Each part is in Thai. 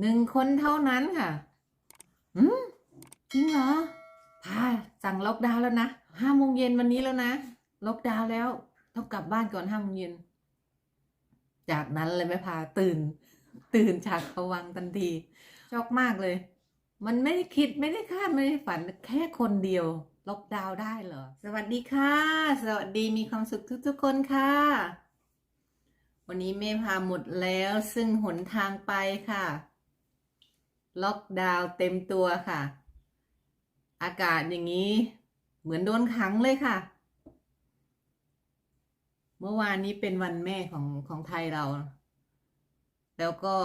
หนึ่งคนเท่านั้นค่ะอืมจริงเหรอพาสั่งล็อกดาวน์แล้วนะห้าโมงเย็นวันนี้แล้วนะล็อกดาวน์แล้วต้องกลับบ้านก่อนห้าโมงเย็น จากนั้นเลยแม่พาตื่น ตื่นจากผวังทันทีช็อกมากเลย มันไม่ได้คิดไม่ได้คาดไม่ได้ฝันแค่คนเดียวล็อกดาวน์ได้เหรอ สวัสดีค่ะ สวัสดีมีความสุขทุกๆคนค่ะ วันนี้แม่พาหมดแล้วซึ่งหนทางไปค่ะ ล็อกดาวน์เต็มตัวค่ะ อากาศอย่างนี้เหมือนโดนขังเลยค่ะ เมื่อวานนี้เป็นวันแม่ของของไทยเรา แล้วก็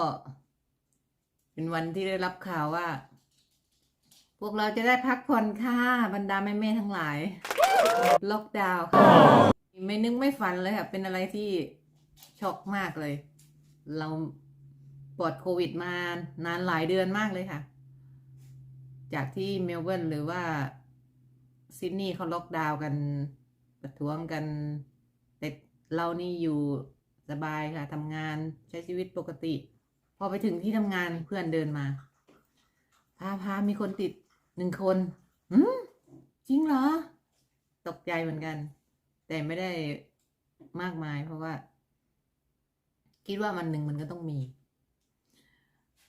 เป็นวันที่ได้รับข่าวว่า พวกเราจะได้พักผ่อนค่ะบรรดาแม่ๆทั้งหลาย ล็อกดาวน์ค่ะ ไม่นึกไม่ฝันเลยค่ะ เป็นอะไรที่ช็อกมากเลย เรา ปลอดโควิดมานานหลายเดือนมากเลยค่ะ จากที่เมลเบิร์นหรือว่าซิดนีย์เขาล็อกดาวน์กันประท้วงกัน แต่เรานี่อยู่สบายค่ะทำงานใช้ชีวิตปกติ พอไปถึงที่ทำงานเพื่อนเดินมา พาพามีคนติดหนึ่งคนอืมจริงเหรอ ตกใจเหมือนกัน แต่ไม่ได้มากมายเพราะว่า คิดว่ามันหนึ่งมันก็ต้องมี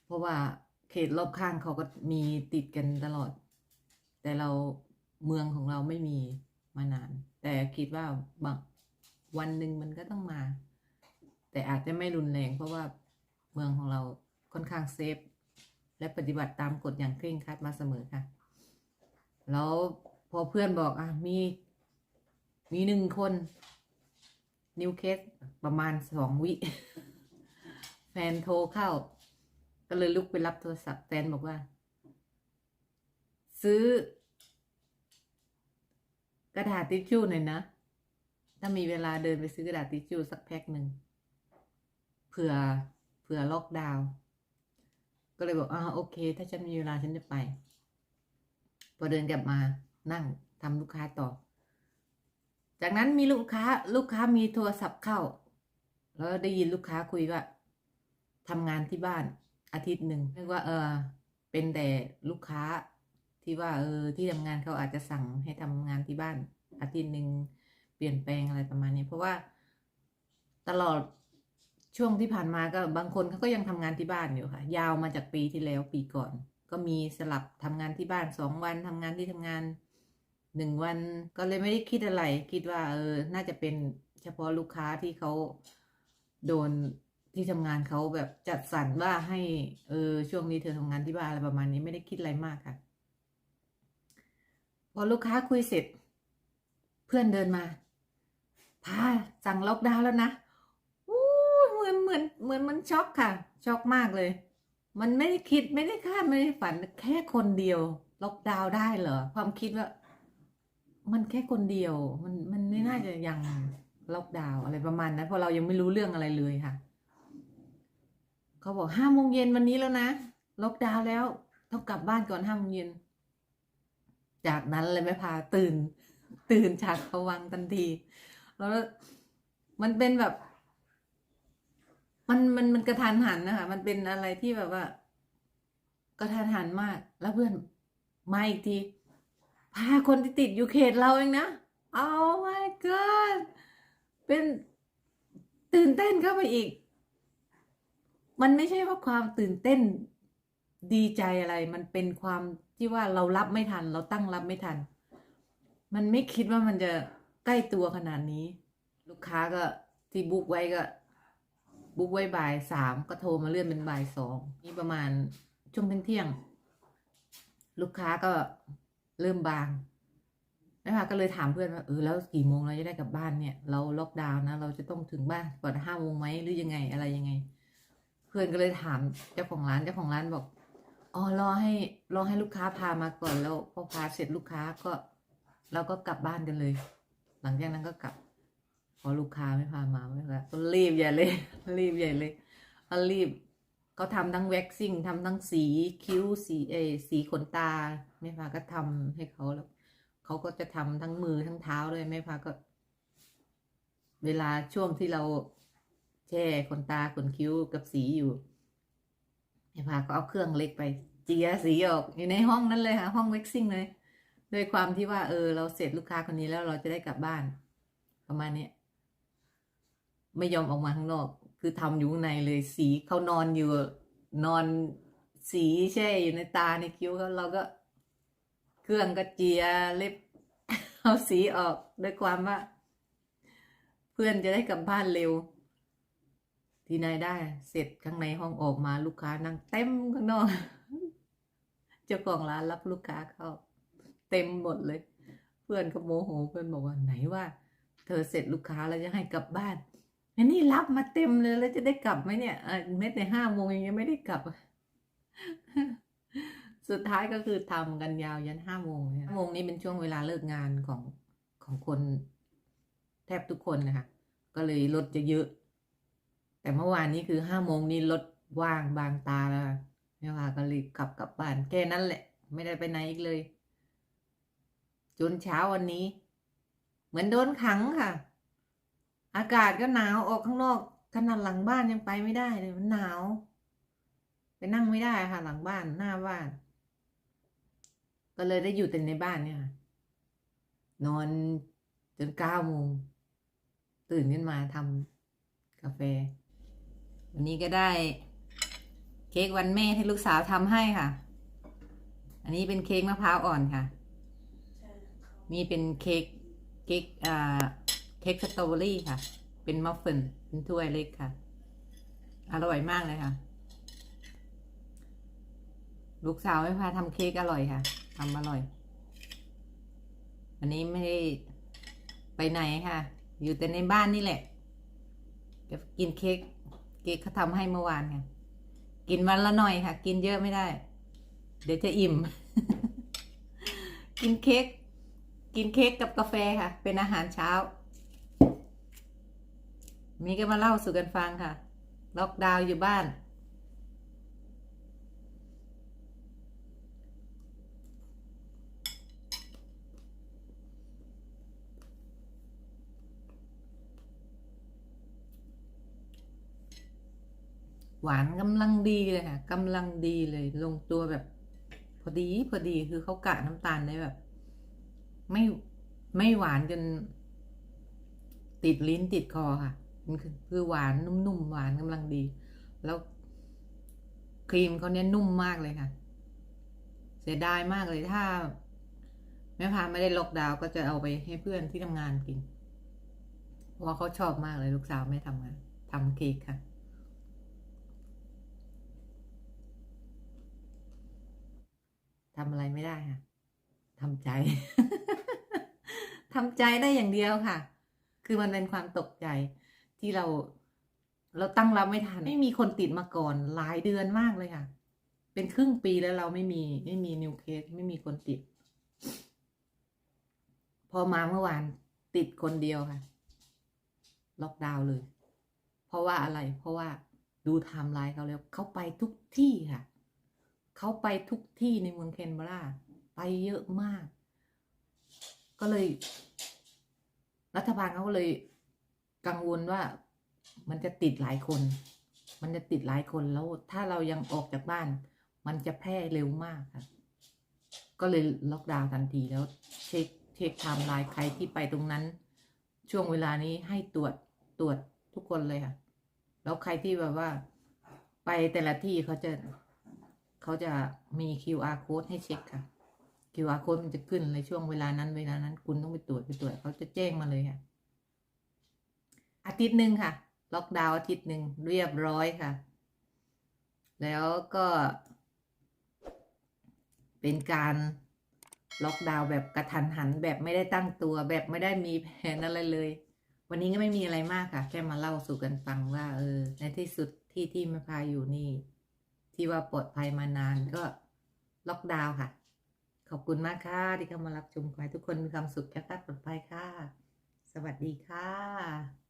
เพราะว่าเขตรอบข้างเขาก็มีติดกันตลอด แต่เราเมืองของเราไม่มีมานาน แต่คิดว่าบางวันหนึ่งมันก็ต้องมา แต่อาจจะไม่รุนแรง เพราะว่าเมืองของเราค่อนข้างเซฟ และปฏิบัติตามกฎอย่างเคร่งครัดมาเสมอค่ะ แล้วพอเพื่อนบอกอะมี มีหนึ่งคนนิวเคสประมาณสองวิ แฟนโทรเข้า ก็เลยลุกไปรับโทรศัพท์แฟนบอกว่า ซื้อ กระดาษทิชชู่หน่อยนะ ถ้ามีเวลาเดินไปซื้อกระดาษทิชชู่สักแพ็คหนึ่งเผื่อเผื่อล็อกดาวน์ก็เลยบอกอ่าโอเค ถ้าฉันมีเวลาฉันจะไป พอเดินกลับมานั่งทำลูกค้าต่อ จากนั้นมีลูกค้าลูกค้ามีโทรศัพท์เข้า แล้วได้ยินลูกค้าคุยว่าทำงานที่บ้าน อาทิตย์หนึ่งเรียกว่าเออ เป็นแต่ลูกค้าที่ว่าเออที่ทำงานเขาอาจจะสั่งให้ทำงานที่บ้าน อาทิตย์หนึ่งเปลี่ยนแปลงอะไรประมาณนี้ เพราะว่าตลอดช่วงที่ผ่านมาก็บางคนเขาก็ยังทำงานที่บ้านอยู่ค่ะ ยาวมาจากปีที่แล้วปีก่อน ก็มีสลับทำงานที่บ้านสองวันทำงานที่ทำงานหนึ่งวันก็เลยไม่ได้คิดอะไร คิดว่าเออ น่าจะเป็นเฉพาะลูกค้าที่เขาโดน ที่ทำงานเขาแบบจัดสรรว่าให้เออช่วงนี้เธอทำงานที่บ้านอะไรประมาณนี้ไม่ได้คิดอะไรมากค่ะ พอลูกค้าคุยเสร็จ เพื่อนเดินมาพาสั่งล็อกดาวน์แล้วนะอู้เหมือนเหมือนเหมือนมันช็อกค่ะ ช็อกมากเลย มันไม่ได้คิดไม่ได้คาดไม่ได้ฝันแค่คนเดียวล็อกดาวน์ได้เหรอความคิดว่า มันแค่คนเดียว มันมันไม่น่าจะยังล็อกดาวน์อะไรประมาณนั้นเพราะเรายังไม่รู้เรื่องอะไรเลยค่ะ เขาบอกห้าโมงเย็นวันนี้แล้วนะ ล็อกดาวน์แล้ว ต้องกลับบ้านก่อนห้าโมงเย็น จากนั้นเลยแม่พาตื่น ตื่นจากผวังทันที แล้วมันเป็นแบบ มันมันมันกระทันหันนะคะ มันเป็นอะไรที่แบบว่า กระทันหันมาก แล้วเพื่อนมาอีกที พาคนที่ติดอยู่เขตเราเองนะ oh my god เป็นตื่นเต้นเข้าไปอีก มันไม่ใช่ว่าความตื่นเต้นดีใจอะไร มันเป็นความที่ว่าเรารับไม่ทัน เราตั้งรับไม่ทัน มันไม่คิดว่ามันจะใกล้ตัวขนาดนี้ ลูกค้าก็ที่บุ๊กไว้ก็ บุ๊กไว้บ่ายสามก็โทรมาเลื่อนเป็นบ่ายสองนี่ประมาณช่วงเที่ยงลูกค้าก็เริ่มบางนะคะก็เลยถามเพื่อนว่าเออแล้วกี่โมงเราจะได้กลับบ้านเนี่ย เราล็อกดาวน์นะ เราจะต้องถึงบ้านก่อนห้าโมงไหมหรือยังไงอะไรยังไง เพื่อนก็เลยถามเจ้าของร้านเจ้าของร้านบอกอ๋อรอให้รอให้ลูกค้าพามาก่อนแล้วพอพาเสร็จลูกค้าก็เราก็กลับบ้านกันเลย หลังจากนั้นก็กลับ พอลูกค้าไม่พามาไม่ละก็รีบใหญ่เลย รีบใหญ่เลยก็รีบเขาทำทั้งแว็กซิ่งทำทั้งสีคิ้วสีเอสีขนตาไม่พาก็ทำให้เขาแล้วเขาก็จะทำทั้งมือทั้งเท้าเลยไม่พาก็ เวลาช่วงที่เรา แช่ขนตาขนคิ้วกับสีอยู่ไม่พาก็เอาเครื่องเล็กไป เจียสีออกอยู่ในห้องนั้นเลยค่ะ ห้องเว็กซิ่งเลยโดยความที่ว่า เออ เราเสร็จลูกค้าคนนี้แล้วเราจะได้กลับบ้าน ประมาณนี้ไม่ยอมออกมาข้างนอก คือทำอยู่ในเลยสีเขานอนอยู่ นอนสีแช่อยู่ในตาในคิ้วเขาเราก็เครื่องก็เจียเล็บเอาสีออกด้วยความว่า เพื่อนจะได้กลับบ้านเร็ว ที่ไหนได้เสร็จข้างในห้องออกมาลูกค้านั่งเต็มข้างนอกเจ้าของร้านรับลูกค้าเข้า เต็มหมดเลย เพื่อนก็โมโหเพื่อนบอกว่าไหนว่า เธอเสร็จลูกค้าแล้วจะให้กลับบ้านอันนี้รับมาเต็มเลยแล้วจะได้กลับไหมเนี่ยเม็ดในห้าโมงยังไม่ได้กลับ สุดท้ายก็คือทำกันยาวยันห้าโมงเนี่ยห้าโมงนี้เป็นช่วงเวลาเลิกงานของของคน แทบทุกคนนะคะก็เลยรถจะเยอะ แต่เมื่อวานนี้คือห้าโมงนี้รถว่างบางตาแล้วแม่ว่าก็รีบขับกลับบ้านแค่นั้นแหละ ไม่ได้ไปไหนอีกเลย จนเช้าวันนี้ เหมือนโดนขังค่ะ อากาศก็หนาวออกข้างนอกขนาดหลังบ้านยังไปไม่ได้เลยมันหนาว ไปนั่งไม่ได้ค่ะ หลังบ้านหน้าบ้าน ก็เลยได้อยู่แต่ในบ้านเนี่ยค่ะนอนจนเก้าโมงตื่นขึ้นมาทำกาแฟ วันนี้ก็ได้ เค้กวันแม่ที่ลูกสาวทำให้ค่ะ อันนี้เป็นเค้กมะพร้าวอ่อนค่ะ มีเป็นเค้กเค้กอ่าเค้กสตรอเบอรี่ค่ะ เป็นมัฟฟินเป็นถ้วยเล็กค่ะ อร่อยมากเลยค่ะ ลูกสาวไม่พาทำเค้กอร่อยค่ะทำอร่อย อันนี้ไม่ได้ไปไหนค่ะ อยู่แต่ในบ้านนี่แหละจะกินเค้ก เค้กเขาทำให้เมื่อวานค่ะกินวันละหน่อยค่ะ กินเยอะไม่ได้ เดี๋ยวจะอิ่ม กินเค้กกินเค้กกับกาแฟค่ะ เป็นอาหารเช้า มีก็มาเล่าสู่กันฟังค่ะ ล็อกดาวน์อยู่บ้าน ห วานกำลังดีเลยค่ะกำลังดีเลยลงตัวแบบ พอดีพอดีคือเขากะน้ำตาลได้แบบ ไม่ไม่หวานจนติดลิ้นติดคอค่ะคือหวานนุ่มๆหวานกำลังดี แล้วครีมเขาเนี้ยนุ่มมากเลยค่ะ เสียดายมากเลยถ้าแม่พาไม่ได้ล็อกดาวก็จะเอาไปให้เพื่อนที่ทำงานกิน เพราะว่าเขาชอบมากเลยลูกสาวไม่ทำงานทำเค้กค่ะ ทำอะไรไม่ได้ค่ะทำใจทำใจได้อย่างเดียวค่ะ คือมันเป็นความตกใจที่เรา เราตั้งรับไม่ทัน ไม่มีคนติดมาก่อนหลายเดือนมากเลยค่ะ เป็นครึ่งปีแล้วเราไม่มี ไม่มีนิวเคสไม่มีคนติด พอมาเมื่อวานติดคนเดียวค่ะ ล็อกดาวน์เลย เพราะว่าอะไร เพราะว่าดูไทม์ไลน์เขาแล้วเขาไปทุกที่ค่ะ เขาไปทุกที่ในเมืองเคนเบราไปเยอะมาก ก็เลย รัฐบาลเขาก็เลยกังวลว่ามันจะติดหลายคน มันจะติดหลายคนแล้วถ้าเรายังออกจากบ้าน มันจะแพร่เร็วมากค่ะ ก็เลยล็อกดาวน์ทันทีแล้วเช็คเช็คไทม์ไลน์ใครที่ไปตรงนั้น ช่วงเวลานี้ให้ตรวจตรวจทุกคนเลยค่ะ แล้วใครที่แบบว่า ไปแต่ละที่เขาจะ เขาจะมี QR code ให้เช็คค่ะ QR code มันจะขึ้นในช่วงเวลานั้นเวลานั้น คุณต้องไปตรวจไปตรวจเขาจะแจ้งมาเลยค่ะ อาทิตย์หนึ่งค่ะ ล็อกดาวน์อาทิตย์หนึ่งเรียบร้อยค่ะ แล้วก็ เป็นการล็อกดาวน์แบบกระทันหันแบบไม่ได้ตั้งตัวแบบไม่ได้มีแผนอะไรเลย วันนี้ก็ไม่มีอะไรมากค่ะ แค่มาเล่าสู่กันฟังว่า เออ ในที่สุดที่ที่แม่พาอยู่นี่ ที่ว่าปลอดภัยมานานก็ล็อกดาวน์ค่ะ ขอบคุณมากค่ะที่เข้ามารับชมขอให้ทุกคนมีความสุขแค่ปลอดภัยค่ะ สวัสดีค่ะ